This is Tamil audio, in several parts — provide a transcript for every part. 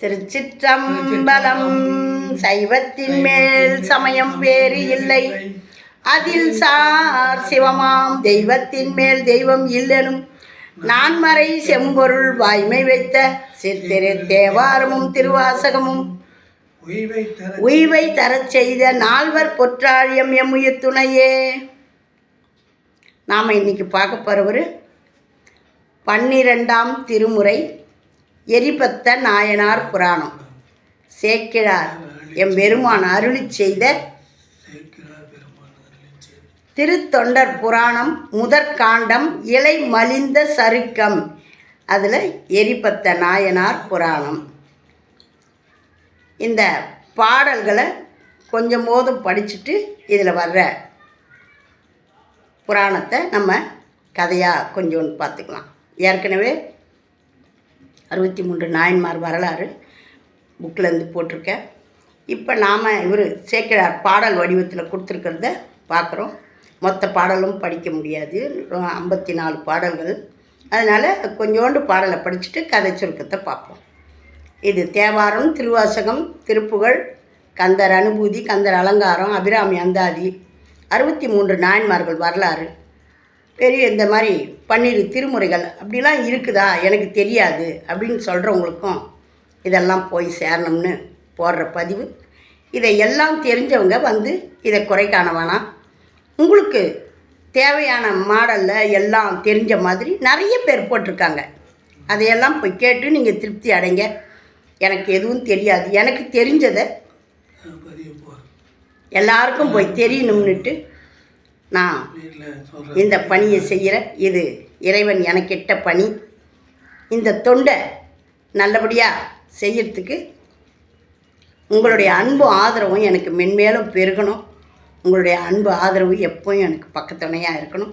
திருச்சிற்றம்பலம் சைவத்தின் மேல் சமயம் வேறு இல்லை. அதில் சார் சிவமாம் தெய்வத்தின் மேல் தெய்வம் இல்லெனும். நான்மறை செம்பொருள் வாய்மை வைத்த சித்திரு தேவாரமும் திருவாசகமும். உய்வை தர உய்வை தரச் செய்த நால்வர் பொற்றாழியம் எம்முயிர் துணையே. நாம் இன்னைக்கு பார்க்க போகிறவர் பன்னிரெண்டாம் திருமுறை எரிபத்த நாயனார் புராணம். சேக்கிழார். எம் பெருமான் அருளி செய்த திருத்தொண்டர் புராணம் முதற்காண்டம் இலை மலிந்த சருக்கம். அதில் எரிபத்த நாயனார் புராணம். இந்த பாடல்களை கொஞ்சம் போதும் படிச்சுட்டு இதில் வர்ற புராணத்தை நம்ம கதையாக கொஞ்சோண்டு பார்த்துக்கலாம் ஏற்கனவே அறுபத்தி மூன்று நாயன்மார் வரலாறு புக்கில் இருந்து போட்டிருக்கேன். இப்போ நாம் இவர் சேக்கிழார் பாடல் வடிவத்தில் கொடுத்துருக்கிறத பார்க்குறோம் மொத்த பாடலும் படிக்க முடியாது. ஐம்பத்தி நாலு பாடல்கள். அதனால் கொஞ்சோண்டு பாடலை படிச்சுட்டு கதை சுருக்கத்தை பார்ப்போம். இது தேவாரம் திருவாசகம் திருப்புகழ் கந்தர் அனுபூதி கந்தர் அலங்காரம் அபிராமி அந்தாதி அறுபத்தி மூன்று நாயன்மார்கள் வரலாறு. பெரிய இந்த மாதிரி பன்னிரு திருமுறைகள் அப்படிலாம் இருக்குதா? எனக்கு தெரியாது அப்படின்னு சொல்கிறவங்களுக்கும் இதெல்லாம் போய் சேரணும்னு போடுற பதிவு. இதை எல்லாம் தெரிஞ்சவங்க வந்து இதை குறை காண வேணாம். உங்களுக்கு தேவையான மாடலில் எல்லாம் தெரிஞ்ச மாதிரி நிறைய பேர் போட்டிருக்காங்க. அதையெல்லாம் போய் கேட்டு நீங்கள் திருப்தி அடைங்க. எனக்கு எதுவும் தெரியாது. எனக்கு தெரிஞ்சதை எல்லாருக்கும் போய் தெரியணும்னுட்டு நான் இந்த பணியை செய்கிற இது இறைவன் எனக்கிட்ட பணி. இந்த தொண்டை நல்லபடியாக செய்யறதுக்கு உங்களுடைய அன்பும் ஆதரவும் எனக்கு மென்மேலும் பெருகணும். உங்களுடைய அன்பு ஆதரவு எப்பவும் எனக்கு பக்கத்துணையாக இருக்கணும்.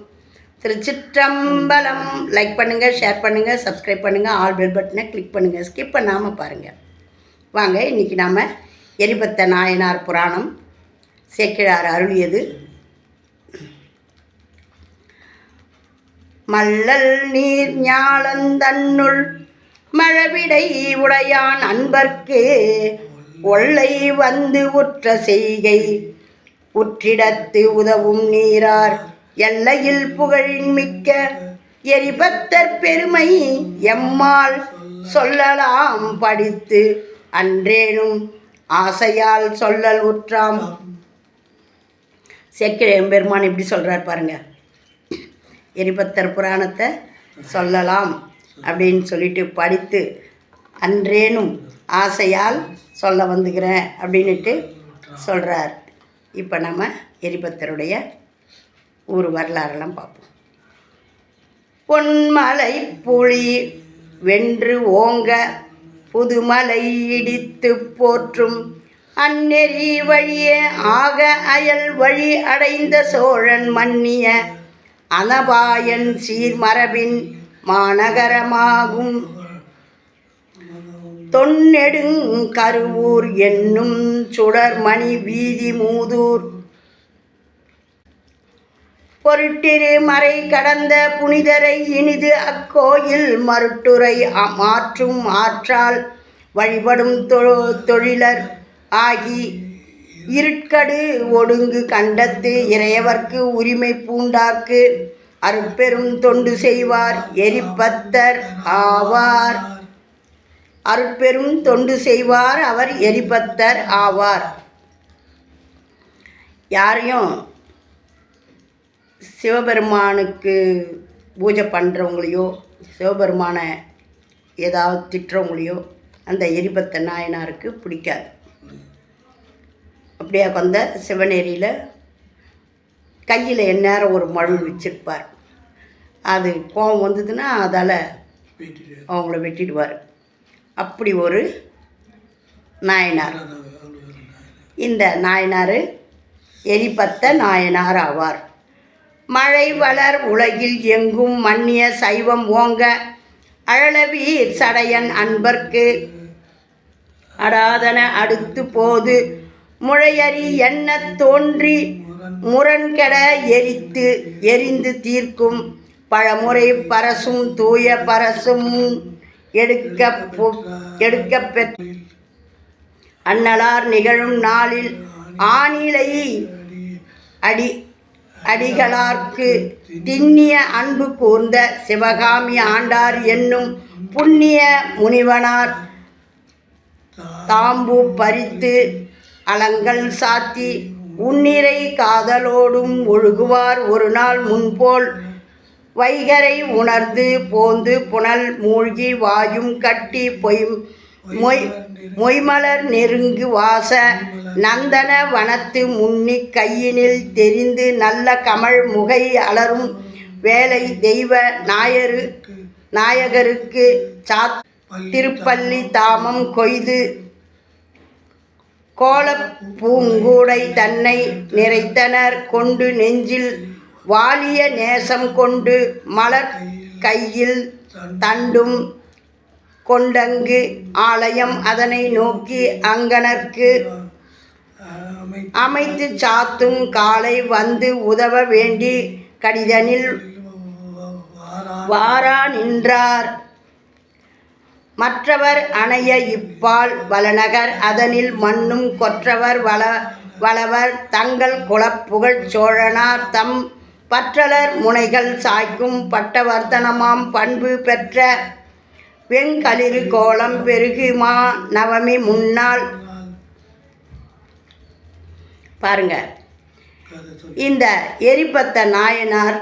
திருச்சிற்றம்பலம். லைக் பண்ணுங்கள் ஷேர் பண்ணுங்கள் சப்ஸ்கிரைப் பண்ணுங்கள் ஆல் பெல் பட்டனை கிளிக் பண்ணுங்கள் ஸ்கிப் பண்ணாமல் பாருங்கள் வாங்க இன்றைக்கி நாம் எரிபத்த நாயனார் புராணம். சேக்கிழார் அருளியது. மல்லல் நீர் ஞாழந்தன்னுள் மழவிடை உடையான் அன்பர்க்கு ஒல்லை வந்து உற்ற செய்கை. உற்றிடத்து உதவும் நீரார் எல்லையில் புகழின் மிக்க எரிபத்தர் பெருமை எம்மால் சொல்லலாம் படித்து அன்றேனும் ஆசையால் சொல்லல் உற்றாம். சேக்கிழ எம்பெருமான் இப்படி சொல்கிறார் பாருங்க. எரிபத்தர் புராணத்தை சொல்லலாம் அப்படின்னு சொல்லிட்டு படித்து அன்றேனும் ஆசையால் சொல்ல வந்துக்கிறேன் அப்படின்னுட்டு சொல்கிறார் இப்போ நம்ம எரிபத்தருடைய ஊர் வரலாறெல்லாம் பார்ப்போம். பொன்மலை புலி வென்று ஓங்க புதுமலை இடித்து போற்றும் அந்நெறி வழியே ஆக அயல் வழி அடைந்த சோழன் மன்னிய அனபாயன் சீர்மரபின் மாநகரமாகும். தொன்னெடுங்கருவூர் என்னும் சுடர்மணி வீதி மூதூர். பொருட்டிரு மறை கடந்த புனிதரை இனிது அக்கோயில் மருட்டுரை மாற்றும் ஆற்றால் வழிபடும் தொ- தொழிலர் ஆகி இருட்கடு ஒடுங்கு கண்டத்து இறையவர்க்கு உரிமை பூண்டார்க்கு. அருட்பெரும் தொண்டு செய்வார் எரிபத்தர் ஆவார். அருட்பெரும் தொண்டு செய்வார் அவர் எரிபத்தர் ஆவார். யாரையும் சிவபெருமானுக்கு பூஜை பண்ணுறவங்களையோ சிவபெருமானை ஏதாவது திட்டுறவங்களையோ அந்த எரிபத்த நாயனாருக்கு பிடிக்காது. அப்படியே வந்த சிவநேரியில் கையில் எந்நேரம் ஒரு மழு வச்சிருப்பார் அது கோபம் வந்ததுன்னா அதால் அவங்கள வெட்டிடுவார். அப்படி ஒரு நாயனார். இந்த நாயனார் எரிபத்த நாயனார் ஆவார். மழை வளர் உலகில் எங்கும் மன்னிய சைவம் ஓங்க அழலவீர் சடையன் அன்பர்க்கு அடாதன அடுத்து போது முழையறி எண்ணத் தோன்றி முரண்கெட எரித்து எரிந்து தீர்க்கும் பழமுறை பரசும் தூய பரசும் எடுக்க எடுக்க பெற் அன்னலார் நிகழும் நாளில் ஆணிலை அடி அடிகளார்க்கு திண்ணிய அன்பு கூர்ந்த சிவகாமி ஆண்டார் என்னும் புண்ணிய முனிவனார் தாம்பு பறித்து அலங்கள் சாத்தி உன்னிறை காதலோடும் ஒழுகுவார் ஒரு நாள் முன்போல். வைகரை உணர்ந்து போந்து புனல் மூழ்கி வாயும் கட்டி பொய் மொய் மொய்மலர் நெருங்கு வாச நந்தன வனத்து முன்னி கையினில் தெரிந்து நல்ல கமல் முகை அலரும் வேலை தெய்வ நாயரு நாயகருக்கு சாத் திருப்பள்ளி தாமம் கொய்து கோலப் பூங்கூடை தன்னை நிறைத்தனர் கொண்டு நெஞ்சில் வாலிய நேசம் கொண்டு மலர் கையில் தண்டும் கொண்டங்கு ஆலயம் அதனை நோக்கி அங்கனர்க்கு அமைத்து சாத்தும் காலை வந்து உதவ வேண்டி கடிதனில் வாரா நின்றார். மற்றவர் அணைய இப்பால் வளநகர் அதனில் மண்ணும் கொற்றவர் வள வளவர் தங்கள் குலப் புகழ் சோழனார் தம் பற்றலர் முனைகள் சாய்க்கும் பட்டவர்த்தனமாம் பண்பு பெற்ற வெங்களிறு கோலம் பெருகுமா நவமி முன்னாள். பாருங்க. இந்த எரிபத்த நாயனார்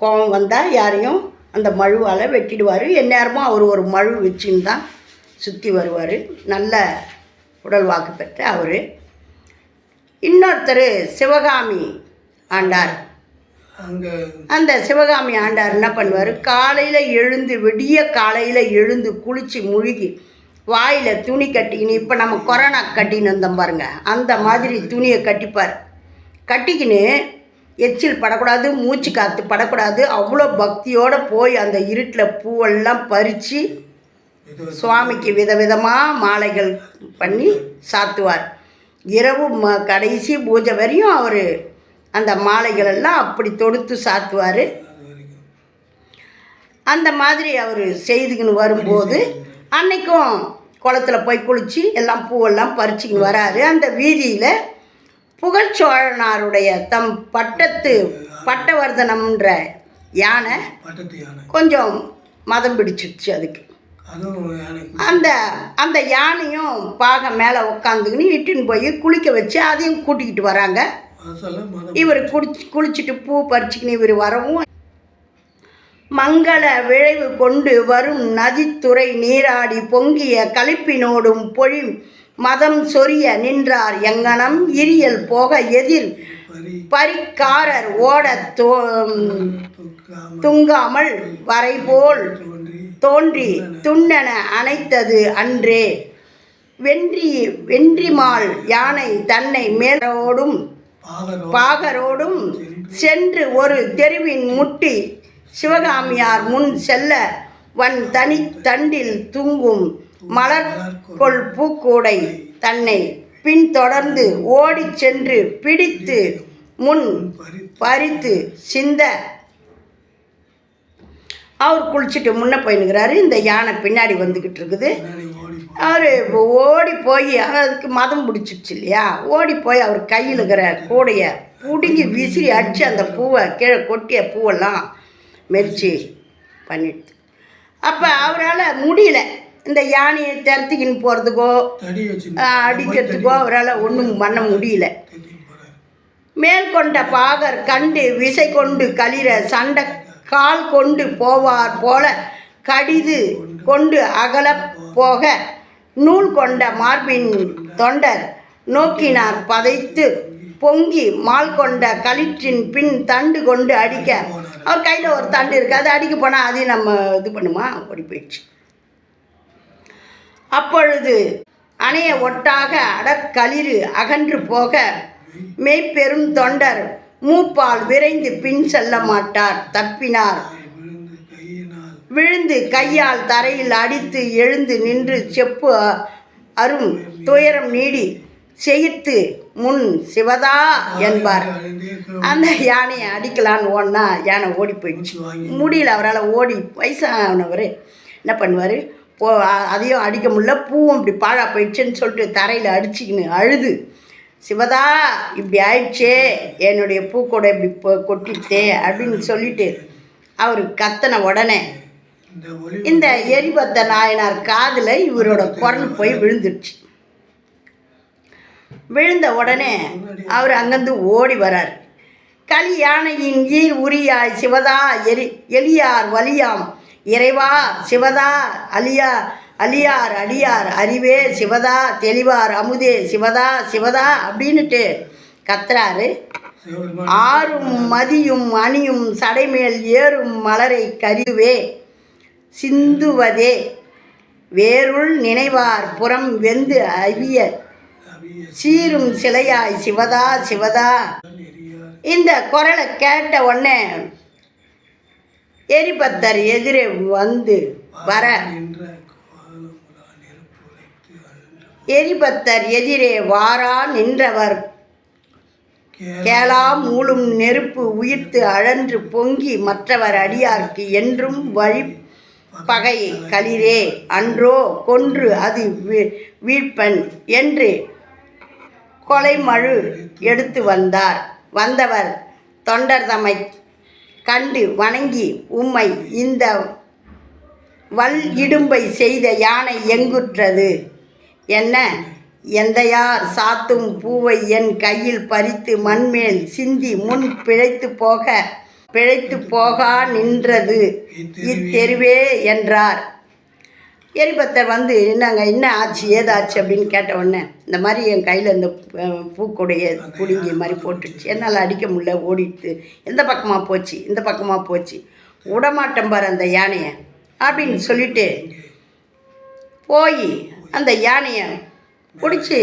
கோபம் வந்தால் யாரையும் அந்த மழுவால் வெட்டிடுவார். எந்நேரமும் அவர் ஒரு மழு வச்சுன்னு தான் சுற்றி வருவார். நல்ல உடல் வாக்கு பெற்ற அவர். இன்னொருத்தர் சிவகாமி ஆண்டார். அந்த சிவகாமி ஆண்டார் என்ன பண்ணுவார்? காலையில் எழுந்து விடிய காலையில் எழுந்து குளித்து முழுகி வாயில் துணி கட்டிக்கின்னு இப்போ நம்ம கொரோனா கட்டின்னு இருந்தோம் பாருங்க. அந்த மாதிரி துணியை கட்டிப்பார். கட்டிக்கின்னு எச்சில் படக்கூடாது மூச்சு காற்று படக்கூடாது. அவ்வளோ பக்தியோடு போய் அந்த இருட்டில் பூவெல்லாம் பறித்து சுவாமிக்கு விதவிதமாக மாலைகள் பண்ணி சாத்துவார். இரவு ம கடைசி பூஜை வரையும் அவர் அந்த மாலைகளெல்லாம் அப்படி தொடுத்து சாத்துவார். அந்த மாதிரி அவர் செய்துக்கின்னு வரும்போது அன்னைக்கும் குளத்துல போய் குளித்து எல்லாம் பூவெல்லாம் பறிச்சுக்கின்னு வராரு. அந்த வீதியில் புகழ்ச்சோழனாருடைய தம் பட்டத்து பட்டவர்தனம்ன்ற யானை கொஞ்சம் மதம் பிடிச்சிருச்சு அதுக்கு. அந்த அந்த யானையும் பாகம் மேலே உக்காந்துக்கின்னு இட்டுன்னு போய் குளிக்க வச்சு அதையும் கூட்டிக்கிட்டு வராங்க. இவர் குடிச்சு குளிச்சுட்டு பூ பறிச்சுக்கின்னு இவர் வரவும் மங்கள விளைவு கொண்டு வரும் நதித்துறை நீராடி பொங்கிய களிப்பினோடும் பொழி மதம் சொரிய நின்றார் எங்கனம் இரியல் போக எதிர் பரிக்காரர் ஓட தோ துங்காமல் வரைபோல் தோன்றி துண்ணென அணைத்தது அன்றே. வென்றி வென்றிமால் யானை தன்னை மேலோடும் பாகரோடும் சென்று ஒரு தெருவின் முட்டி சிவகாமியார் முன் செல்ல வன் தனி தண்டில் தூங்கும் மலர்கொள் பூக்கூடை தன்னை பின்தொடர்ந்து ஓடிச் சென்று பிடித்து முன் பறித்து சிந்த. அவர் குளிச்சுட்டு முன்னே போயினுக்கிறாரு இந்த யானை பின்னாடி வந்துக்கிட்டு இருக்குது. அவர் ஓடி போய் அதுக்கு மதம் பிடிச்சிடுச்சு இல்லையா? ஓடி போய் அவர் கையில் இருக்கிற கூடைய பிடுங்கி விசிறி அடித்து அந்த பூவை கீழே கொட்டிய பூவெல்லாம் மெரிச்சு பண்ணிடுது. அப்போ அவரால் முடியல. இந்த யானையை திறத்திக்கின்னு போகிறதுக்கோ அடிக்கிறதுக்கோ அவரால் ஒன்றும் பண்ண முடியல. தட்டின்னு போறாரு. மேல் கொண்ட பாகர் கண்டு விசை கொண்டு களிர சண்டை கால் கொண்டு போவார் போல கடிது கொண்டு அகல போக நூல் கொண்ட மார்பின் தொண்டர் நோக்கினார் பதைத்து பொங்கி மால் கொண்ட களிற்றின் பின் தண்டு கொண்டு அடிக்க. அவர் கையில் ஒரு தண்டு இருக்குது அது அடிக்க போனால் அதையும் நம்ம இது பண்ணுமா? ஓடி போயிடுச்சு. அப்பொழுது அணைய ஒட்டாக அடற்களிறு அகன்று போக மெய்ப்பெரும் தொண்டர் மூப்பால் விரைந்து பின் செல்ல மாட்டார். தப்பினார். விழுந்து கையால் தரையில் அடித்து எழுந்து நின்று செப்பு அரும் துயரம் நீடி செயித்து முன் சிவதா என்பார். அந்த யானையை அடிக்கலான்னு ஓடினா யானை ஓடி போயிடுச்சு. முடியல அவரால் ஓடி வயசானவர் என்ன பண்ணுவார்? போ அதையும் அடிக்க முடியல. பூவும் இப்படி பாழா போயிடுச்சுன்னு சொல்லிட்டு தரையில் அடிச்சுக்கின்னு அழுது. சிவதா இப்படி ஆயிடுச்சே. என்னுடைய பூக்கூடை இப்படி கொட்டிட்டே அப்படின்னு சொல்லிட்டு அவர் கத்தன உடனே இந்த எரிபத்த நாயனார் காதில் இவரோட குரல் போய் விழுந்துடுச்சு விழுந்த உடனே அவர் அங்கேருந்து ஓடி வரார். கலி யானையின் ஈர் உரியாய் சிவதா எரி எலியார் வலியாம். இறைவா சிவதா அலியா அலியார் அடியார் அறிவே சிவதா தெளிவார் அமுதே சிவதா சிவதா அப்படின்னுட்டு கத்துறாரு. ஆறும் மதியும் அணியும் சடைமேல் ஏறும் மலரை கருவே சிந்துவதே. வேருள் நினைவார் புறம் வெந்து அவிய சீரும் சிலையாய் சிவதா சிவதா. இந்த குரலை கேட்ட உடனே எரிபத்தர் எதிரே வந்து வர. எரிபத்தர் எதிரே வாரா நின்றவர். கேளா மூழும் நெருப்பு உயிர்த்து அழன்று பொங்கி மற்றவர் அடியார்க்கு என்றும் வழி பகை களிரே. அன்றோ கொன்று அது வீ- வீழ்ப்பன் என்று கொலைமழு எடுத்து வந்தார். வந்தவர் தொண்டர் தமை கண்டு வணங்கி உம்மை இந்த வல் இடும்பை செய்த யானை எங்குற்றது? என்ன? எந்தையார் சாத்தும் பூவை என் கையில் பறித்து மண்மேல் சிந்தி முன் பிழைத்து போக பிழைத்து போகா நின்றது. இத்தெருவே என்றார். எரிபத்தர் வந்து என்னங்க என்ன ஆச்சு? ஏதாச்சு? அப்படின்னு கேட்ட உடனே இந்த மாதிரி என் கையில் இந்த பூக்குடைய புடுங்கி மாதிரி போட்டுடுச்சு. என்னால் அடிக்க முடியல ஓடிட்டு எந்த பக்கமாக போச்சு? இந்த பக்கமாக போச்சு. விடமாட்டேன் பாரு அந்த யானையை அப்படின்னு சொல்லிட்டு போய் அந்த யானையை பிடிச்சி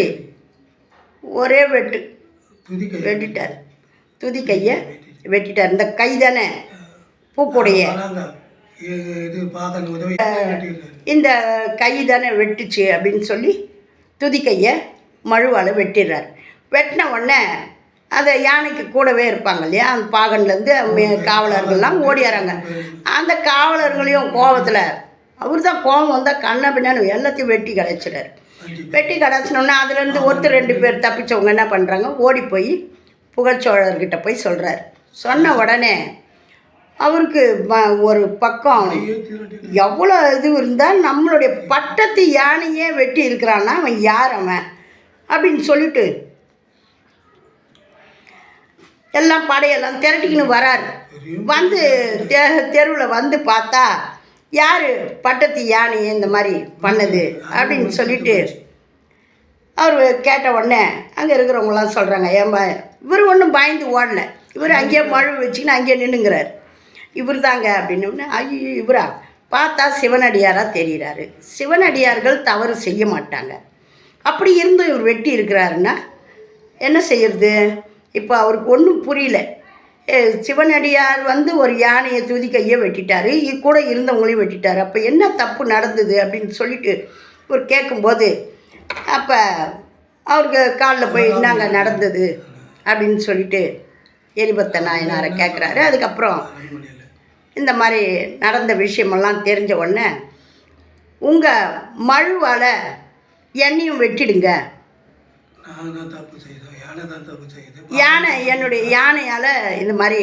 ஒரே வெட்டு வெட்டிட்டார். துதி கையை வெட்டிட்டார். இந்த கை தானே பூக்குடைய இது இந்த கை தானே வெட்டுச்சு அப்படின்னு சொல்லி துதி கையை மழுவால் வெட்டிடுறார். வெட்டின உடனே அந்த யானைக்கு கூடவே இருப்பாங்க இல்லையா? அந்த பாகன்லேருந்து காவலர்கள்லாம் ஓடிடுறாங்க அந்த காவலர்களையும் கோவத்தில் அவர் தான் கோவம் வந்தால் கண்ணை பின்னான்னு எல்லாத்தையும் வெட்டி கிடச்சிடாரு வெட்டி கடைச்சினோன்னா அதுலேருந்து ஒருத்தர் ரெண்டு பேர் தப்பிச்சவங்க என்ன பண்ணுறாங்க ஓடி போய் புகழ்ச்சோழர்கிட்ட போய் சொல்கிறார் சொன்ன உடனே அவருக்கு ஒரு பக்கம் எவ்வளோ இது இருந்தால் நம்மளுடைய பட்டத்து யானையே வெட்டி இருக்கிறான்னா அவன் யார் அவன்? அப்படின்னு சொல்லிட்டு எல்லாம் படையெல்லாம் திரட்டிக்கின்னு வராரு. வந்து தெ தெருவில் வந்து பார்த்தா யார் பட்டத்து யானை இந்த மாதிரி பண்ணது? அப்படின்னு சொல்லிட்டு அவர் கேட்ட உடனே அங்கே இருக்கிறவங்களாம் சொல்கிறாங்க ஏன்பா இவர் ஒன்றும் பயந்து ஓடலை. இவர் அங்கேயே மழை வச்சுக்கின்னு அங்கேயே நின்றுங்கிறார் இவர் தாங்க அப்படின்னு ஐயோ இவரா? பார்த்தா சிவனடியாராக தெரிகிறாரு சிவனடியார்கள் தவறு செய்ய மாட்டாங்க. அப்படி இருந்தும் இவர் வெட்டி இருக்கிறாருன்னா என்ன செய்யறது? இப்போ அவருக்கு ஒன்றும் புரியல. ஏ, சிவனடியார் வந்து ஒரு யானையை துதி கையை வெட்டிட்டாரு. கூட இருந்தவங்களையும் வெட்டிட்டார். அப்போ என்ன தப்பு நடந்தது அப்படின்னு சொல்லிட்டு இவர் கேட்கும்போது அப்போ அவருக்கு காலில் போய் என்னங்க நடந்தது? அப்படின்னு சொல்லிட்டு எரிபத்த நாயனாரை கேட்குறாரு அதுக்கப்புறம் இந்த மாதிரி நடந்த விஷயமெல்லாம் தெரிஞ்ச உடனே உங்கள் மழுவால் என்னையும் வெட்டிடுங்க. யானை என்னுடைய யானையால் இந்த மாதிரி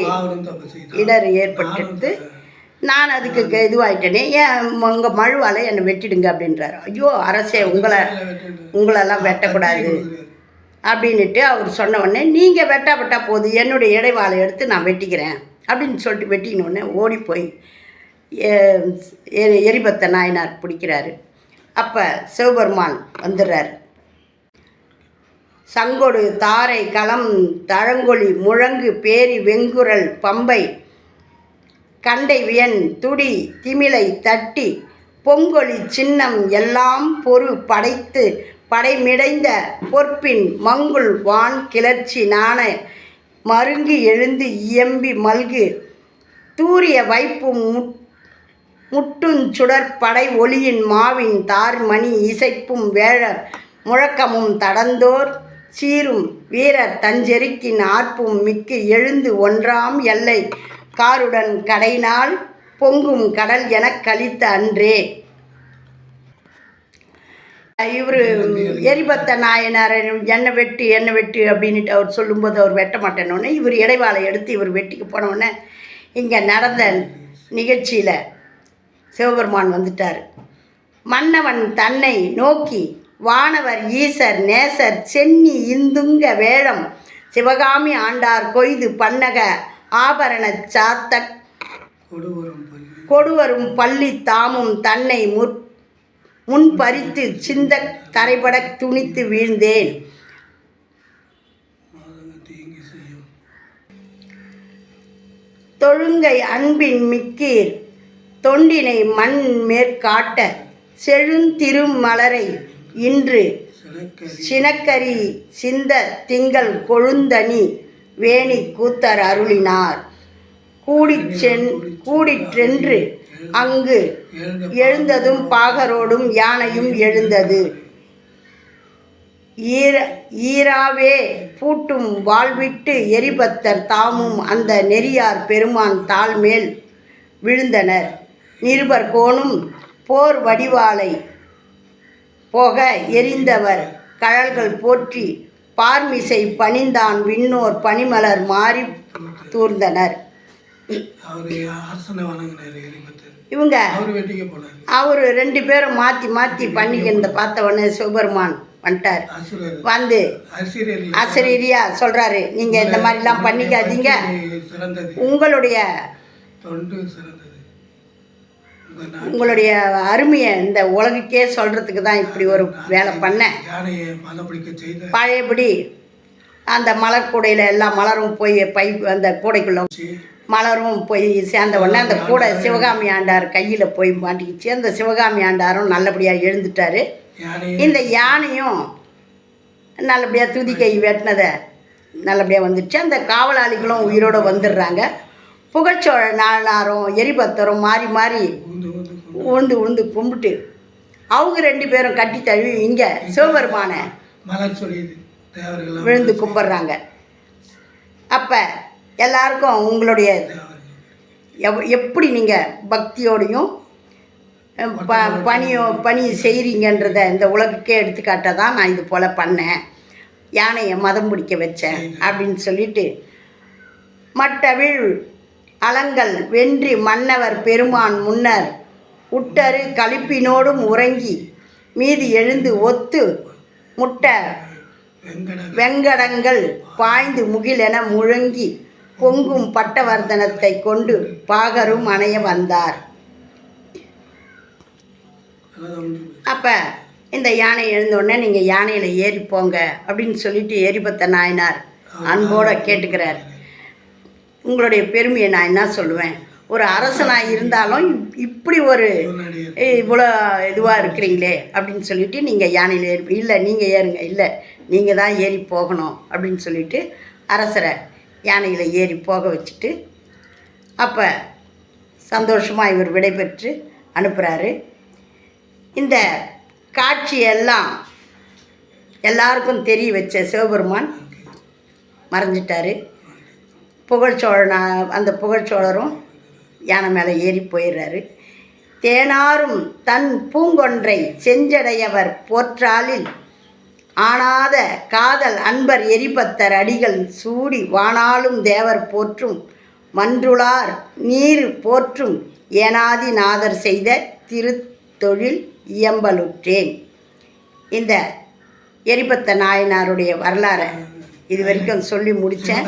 இடர் ஏற்பட்டுட்டு நான் அதுக்கு இதுவாயிட்டேனே ஏன் உங்கள் மழுவால் என்னை வெட்டிடுங்க அப்படின்றாரு. ஐயோ அரசே உங்களை உங்களெல்லாம் வெட்டக்கூடாது அப்படின்னுட்டு அவர் சொன்ன உடனே நீங்கள் வெட்டாப்பட்டா போதும் என்னுடைய இடைவாளை எடுத்து நான் வெட்டிக்கிறேன். அப்படின்னு சொல்லிட்டு வெட்டினோடனே ஓடி போய் எ- எரிபத்த நாயனார் பிடிக்கிறாரு. அப்போ சிவபெருமான் வந்துடுறாரு. சங்கொடு தாரை களம் தழங்கொழி முழங்கு பேரி வெங்குரல் பம்பை கண்டை வியன் துடி திமிலை தட்டி பொங்கொழி சின்னம் எல்லாம் பொறு படைத்து படைமிடைந்த பொற்பின் மங்குள் வான் கிளர்ச்சி நாண மருங்கி எழுந்து இயம்பி மல்கு. தூரிய வைப்பும் முட் சுடற்படை ஒளியின் மாவின் தார்மணி இசைப்பும் வேழ முழக்கமும் தடந்தோர். சீரும் வீரர் தஞ்செருக்கின் ஆர்ப்பும் மிக்கு எழுந்து ஒன்றாம் எல்லை காருடன் கடைநாள். பொங்கும் கடல் எனக் கழித்த அன்றே. இவர் எரிபத்த நாயனார் என்ன வெட்டு என்ன வெட்டு அப்படின்ட்டு அவர் சொல்லும்போது அவர் வெட்ட மாட்டேனோடனே இவர் இடைவாளை எடுத்து இவர் வெட்டிக்கு போனோடனே இங்கே நடந்த நிகழ்ச்சியில் சிவபெருமான் வந்துட்டார். மன்னவன் தன்னை நோக்கி வானவர் ஈசர் நேசர் சென்னி இந்துங்க வேழம் சிவகாமி ஆண்டார் கொய்து பன்னக ஆபரண சாத்த கொடுவரும் பள்ளி தாமும் தன்னை முற் முன் பறித்து சிந்த தரைபட துணித்து வீழ்ந்தேன். தொழுங்கை அன்பின் மிக்கீர் தொண்டினை மண் மேற்காட்ட செழுந்திருமலரை இன்று சினக்கரி சிந்த திங்கள் கொழுந்தனி வேணி கூத்தர் அருளினார். கூடிச் சென் கூடிற்றென்று அங்கு எழுந்ததும் பாகரோடும் யானையும் எழுந்தது. ஈர ஈராவே பூட்டும் வாழ்விட்டு எரிபத்தர் தாமும் அந்த நெறியார் பெருமான் தாழ்மேல் விழுந்தனர். நிருபர் கோணும் போர் வடிவாளை போக எரிந்தவர். கழல்கள் போற்றி பார்மிசை பணிந்தான் விண்ணோர் பனிமலர் மாறி தூர்ந்தனர். அவர் அரசனை வணங்கினார் எரிபத்தர். இவங்க அவர் ரெண்டு பேரும் மாற்றி மாற்றி பண்ணிக்கிறத பார்த்த உடனே சிவபெருமான் வந்துட்டார். வந்து ஆசிரியரியா சொல்கிறாரு நீங்கள் இந்த மாதிரிலாம் பண்ணிக்காதீங்க. உங்களுடைய உங்களுடைய அருமையை இந்த உலகுக்கே சொல்கிறதுக்கு தான் இப்படி ஒரு வேலை பண்ணேன். பழையபடி அந்த மலர் கூடையில் எல்லா மலரும் போய் பை அந்த கூடைக்குள்ளே மலரும் போய் சேர்ந்த உடனே அந்த கூடை சிவகாமி ஆண்டார் கையில் போய் மாட்டிக்கிச்சு. அந்த சிவகாமி ஆண்டாரும் நல்லபடியாக எழுந்துட்டாரு. இந்த யானையும் நல்லபடியாக துதி கை வெட்டினதை நல்லபடியாக வந்துடுச்சு அந்த காவலாளிகளும் உயிரோடு வந்துடுறாங்க. புகழ்ச்சோழ நாளாரும் எரிபத்தரும் மாறி மாறி உழுந்து உழுந்து கும்பிட்டு. அவங்க ரெண்டு பேரும் கட்டி தழுவி இங்கே சிவபெருமானை விழுந்து கும்பிட்றாங்க. அப்போ எல்லாருக்கும் உங்களுடைய எவ் எப்படி நீங்கள் பக்தியோடையும் ப பணியோ பணி செய்கிறீங்கன்றத இந்த உலகுக்கே எடுத்துக்காட்ட தான் நான் இது போல் பண்ணேன். யானையை மதம் பிடிக்க வச்சேன் அப்படின்னு சொல்லிட்டு மட்டவிழ் அலங்கள் வென்றி மன்னவர் பெருமான் முன்னர் உட்டரு களிப்பினோடும் உறங்கி மீதி எழுந்து ஒத்து முட்ட வெங்கட வெங்கடங்கள் பாய்ந்து முகிலென முழங்கி பொங்கும் பட்டவர்தனத்தை கொண்டு பாகரும் அணைய வந்தார். அப்போ இந்த யானை எழுந்தோடனே நீங்கள் யானையில் ஏறி போங்க அப்படின்னு சொல்லிட்டு ஏறிபத்த நாயனார் அன்போட கேட்டுக்கிறார். உங்களுடைய பெருமையை நான் என்ன சொல்லுவேன்? ஒரு அரசனாக இருந்தாலும் இப்- இப்படி ஒரு இவ்வளோ இதுவாக இருக்கிறீங்களே அப்படின்னு சொல்லிட்டு நீங்கள் யானையில் ஏறி இல்லை நீங்கள் ஏறுங்க இல்லை நீங்கள் தான் ஏறி போகணும் அப்படின்னு சொல்லிட்டு அரசரை யானையில் ஏறி போக வச்சுட்டு அப்போ சந்தோஷமாக இவர் விடைபெற்று அனுப்புகிறாரு இந்த காட்சியெல்லாம் எல்லாருக்கும் தெரிய வச்ச சிவபெருமான் மறைஞ்சிட்டாரு. புகழ்ச்சோழனா அந்த புகழ்ச்சோழரும் யானை மேலே ஏறி போயிடுறாரு. தேனாரும் தன் பூங்கொன்றை செஞ்சடையவர் போற்றாலில் ஆனாத காதல் அன்பர் எரிபத்தர் அடிகள் சூடி வானாலும் தேவர் போற்றும் மன்றுளார் நீர் போற்றும் ஏனாதி நாதர் செய்த திருத்தொழில் இயம்பலுற்றேன். இந்த எரிபத்த நாயனாருடைய வரலாறை இது வரைக்கும் சொல்லி முடித்தேன்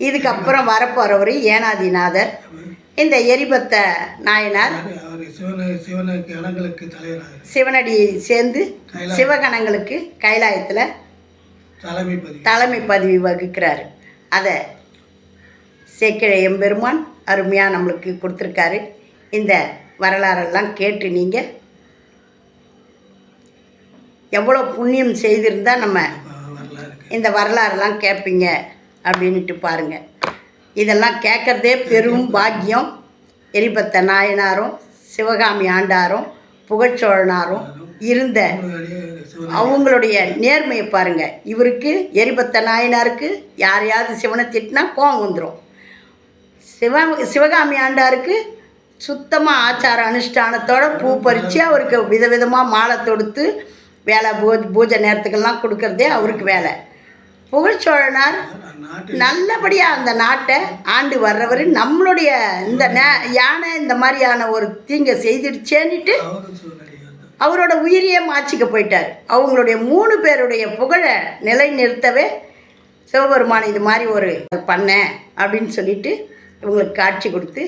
இதுக்கப்புறம் வரப்போகிறவர் ஏனாதிநாதர். இந்த எரிபத்த நாயனார் சிவனடி சேர்ந்து சிவகணங்களுக்கு கைலாயத்தில் தலைமை பதிவு. வகிக்கிறாரு. அதை சேக்கிழ எம்பெருமான் அருமையாக நம்மளுக்கு கொடுத்துருக்காரு. இந்த வரலாறெல்லாம் கேட்டு நீங்கள் எவ்வளோ புண்ணியம் செய்திருந்தால் நம்ம இந்த வரலாறுலாம் கேட்பீங்க அப்படின்ட்டு பாருங்கள் இதெல்லாம் கேட்குறதே பெரும் பாக்கியம். எரிபத்த நாயனாரும் சிவகாமி ஆண்டாரும் புகழ்ச்சோழனாரும் இருந்த அவங்களுடைய நேர்மையை பாருங்கள் இவருக்கு எரிபத்த நாயனாருக்கு யாரையாவது சிவனை திட்டினா கோவம் வந்துடும் சிவ சிவகாமி ஆண்டாருக்கு சுத்தமாக ஆச்சார அனுஷ்டானத்தோட பூ பறித்து அவருக்கு விதவிதமாக மாலை தொடுத்து வேலை பூ பூஜை நேரத்துக்கெல்லாம் கொடுக்கறதே அவருக்கு வேலை. புகழ்ச்சோழனார் நல்லபடியாக அந்த நாட்டை ஆண்டு வர்றவர். நம்மளுடைய இந்த நே யானை இந்த மாதிரியான ஒரு தீங்கை செய்திடுச்சேன்னுட்டு அவரோட உயிரியே மாச்சிக்க போயிட்டார். அவங்களுடைய மூணு பேருடைய புகழை நிலை நிறுத்தவே சிவபெருமான் இது மாதிரி ஒரு பண்ண அப்படின்னு சொல்லிட்டு இவங்களுக்கு காட்சி கொடுத்து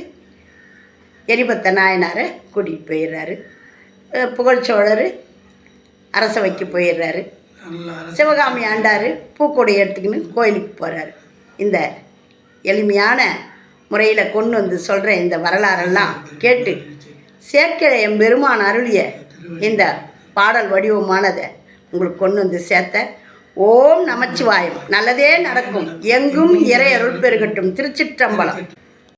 எரிபத்த நாயனாரை கூட்டிகிட்டு போயிடுறாரு. புகழ்ச்சோழர் அரசவைக்கு போயிடுறாரு. சிவகாமி ஆண்டார் பூக்கொடை எடுத்துக்கின்னு கோயிலுக்கு போகிறாரு இந்த எளிமையான முறையில் கொண்டு வந்து சொல்கிற இந்த வரலாறெல்லாம் கேட்டு சேர்க்கிற என் பெருமான் அருளிய இந்த பாடல் வடிவமானதை உங்களுக்கு கொண்டு வந்து சேர்த்த ஓம் நமச்சிவாயம். நல்லதே நடக்கும். எங்கும் இறை அருள் பெருகட்டும். திருச்சிற்றம்பலம்.